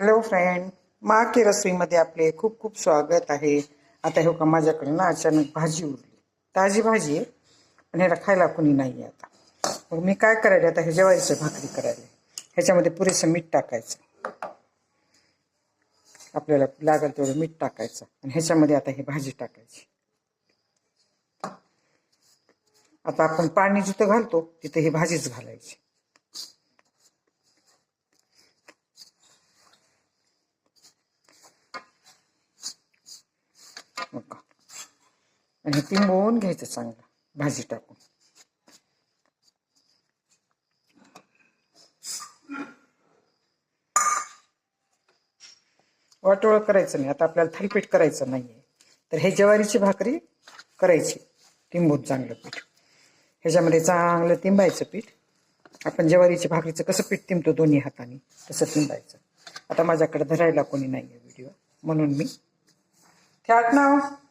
Hello friend मा की रसोईमध्ये आपले खूप खूप स्वागत आहे. आता हे का माझ्याकडे ना अचानक भाजी उरली. ताजी भाजी आहे पण ह्याला खायला कोणी नाही आहे आता. मग मी काय करायला? आता हे जेवायचं भाकरी करायला. ह्याच्यामध्ये पुरेसं मीठ टाकायचं. आपल्याला लागेल तेवढं मीठ टाकायचं. आणि ह्याच्यामध्ये आता ही भाजी टाकायची. आता आपण पाणी जिथं घालतो तिथं ही भाजीच घालायची. आणि हे तिंबवून घ्यायचं चांगलं भाजी टाकून. वाटोळ करायचं नाही आता आपल्याला थालीपीठ करायचं नाहीये. तर हे ज्वारीची भाकरी करायची तिंबून चांगलं पीठ. ह्याच्यामध्ये चांगलं तिंबायचं पीठ. आपण ज्वारीच्या भाकरीचं कसं पीठ तिंबतो दोन्ही हाताने तसं तिंबायचं. आता माझ्याकडे धरायला कोणी नाही आहे व्हिडिओ म्हणून मी. थ्याट नाव हो.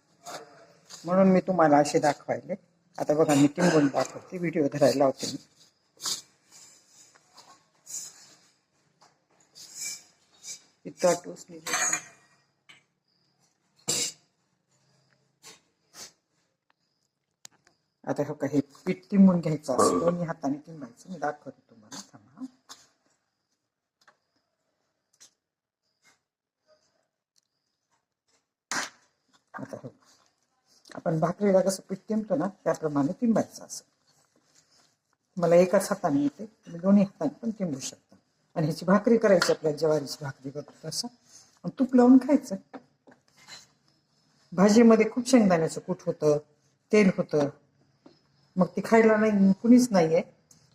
म्हणून मी तुम्हाला असे दाखवायले. आता बघा मी टिंबून दाखवते. व्हिडिओ धरायला होते मी. इतका टोस आता हो का हे पीठ टिंबून घ्यायचं असं. दोन्ही हाताने टिंबायचं. मी दाखवते तुम्हाला. थांबा. आता हो आपण भाकरीला कसं पीठ टिंबतो ना त्याप्रमाणे टिंबायचं असं. मला एकाच हाताने येते तुम्ही दोन्ही हाताने पण टिंबू शकता. आणि ह्याची भाकरी करायची आपल्या ज्वारीची भाकरी करतो तसं. आणि तूप लावून खायचं. भाजीमध्ये खूप शेंगदाण्याचं कूट होतं तेल होतं. मग ती खायला नाही कुणीच नाही आहे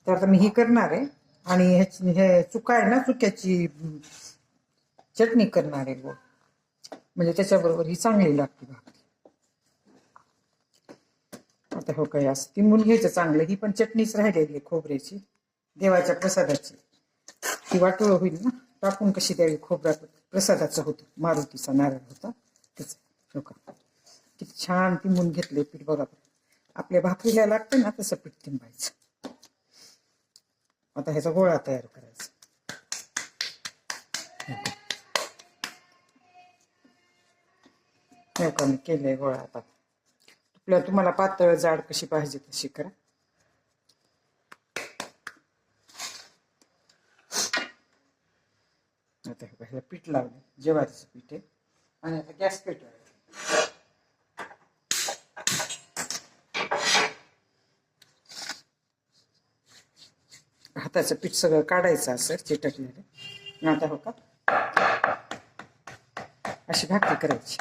तर आता मी ही करणार आहे. आणि ह्याची हे चुका आहे ना चुक्याची चटणी करणार आहे. गोड म्हणजे त्याच्याबरोबर ही चांगली लागते भाकरी. आता हो काही असं? तिंबून घ्यायचं चांगलं ही पण चटणीच राहिलेली आहे खोबऱ्याची देवाच्या प्रसादाची. ती वाटोळ होईल ना? टाकून कशी द्यावी? खोबरा प्रसादाचं होतं. मारुतीचा नारळ होता. त्याचा हो का किती छान तिंबून घेतले पीठ बघा. बरं. आपल्या भाकरीला लागतं ना तसं पीठ तिंबायचं. आता ह्याचा गोळा तयार करायचा. हो का मी केलंय गोळा आता. तुला तुम्हाला पातळ जाड कशी पाहिजे तशी करा. आता हे ह्याला पीठ लावलं ज्वारीचं पीठ आहे. आणि आता गॅस पेटवायचा हाताचं पीठ सगळं काढायचं असं चिटकलेलं. आता हो का अशी भाकरी करायची.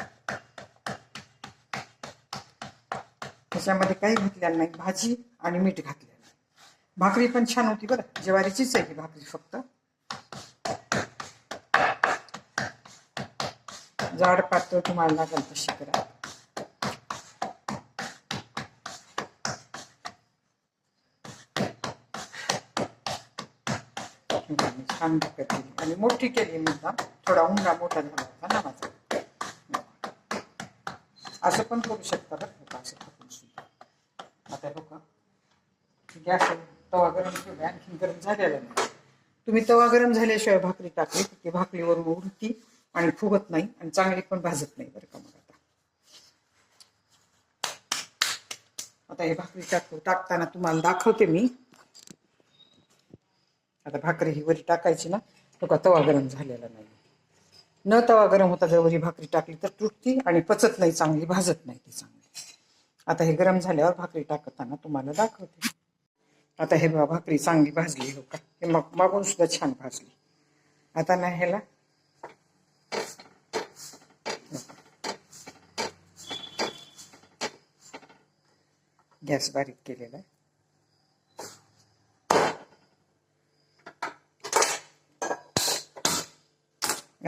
त्याच्यामध्ये काही घातलेलं नाही. भाजी आणि मीठ घातलेलं भाकरी पण छान होती बरं. ज्वारीचीच आहे ही भाकरी फक्त. जाड पातळ तुम्हाला लागेल तशी करा. छान भाकर केली. आणि मोठी केली मी थोडा उंडा मोठा झाला होता ना माझा. असं पण करू शकता बरं असं टाकून लोक. गॅस तवा गरम ठेवला आणखी गरम झालेला नाही. तुम्ही तवा गरम झाल्याशिवाय भाकरी टाकली की भाकरीवरून उडती आणि फुगत नाही आणि चांगली पण भाजत नाही बरं का मग आता. आता हे भाकरी टाकतो टाकताना तुम्हाला दाखवते मी. आता भाकरी ही वरी टाकायची ना तो का तवा गरम झालेला नाही. न तवा गरम होता जर वरी भाकरी टाकली तर तुटती आणि पचत नाही चांगली भाजत नाही ती चांगली. आता हे गरम झाल्यावर भाकरी टाकताना तुम्हाला दाखवते. आता हे बघा भाकरी चांगली भाजली हो का? हे मग मागून सुद्धा छान भाजली. आता ना ह्याला गॅस बारीक केलेला आहे.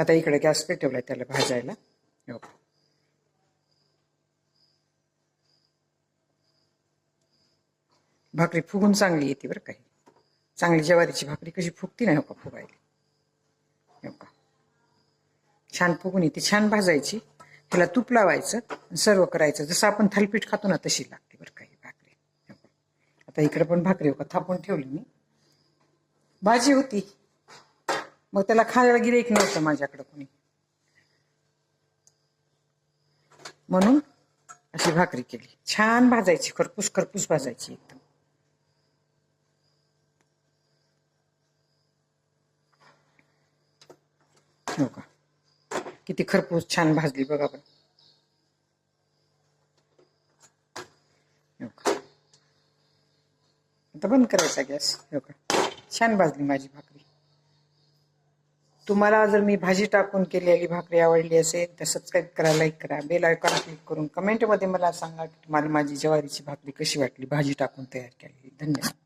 आता इकडे गॅस पेटवलाय त्याला भाजायला. हो. भाकरी फुगून चांगली येते बरं काही चांगली ज्वारीची भाकरी कशी फुगती नाही हो का फुगायला? हो का? छान फुगून येते छान भाजायची. त्याला तूप लावायचं सर्व करायचं. जसं आपण थालीपीठ खातो ना तशी लागते बरं काही भाकरी. हो आता इकडे पण भाकरी हो का थापून ठेवली मी. भाजी होती. मग त्याला खायला गिराईक नव्हतं माझ्याकडं कोणी. म्हणून अशी भाकरी केली. छान भाजायची खरपूस खरपूस भाजायची एकदम. हो का? किती खरपूस छान भाजली बघा आपण. हो आता बंद करायचा गॅस. हो का? छान भाजली माझी भाकरी. तुम्हाला जर मी भाजी टाकून केलेली भाकरी आवडली असेल तर सबस्क्राईब करा लाईक करा बेल आयकॉन क्लिक करून कमेंटमध्ये मला सांगा की तुम्हाला माझी ज्वारीची भाकरी कशी वाटली? भाजी टाकून तयार केलेली. धन्यवाद.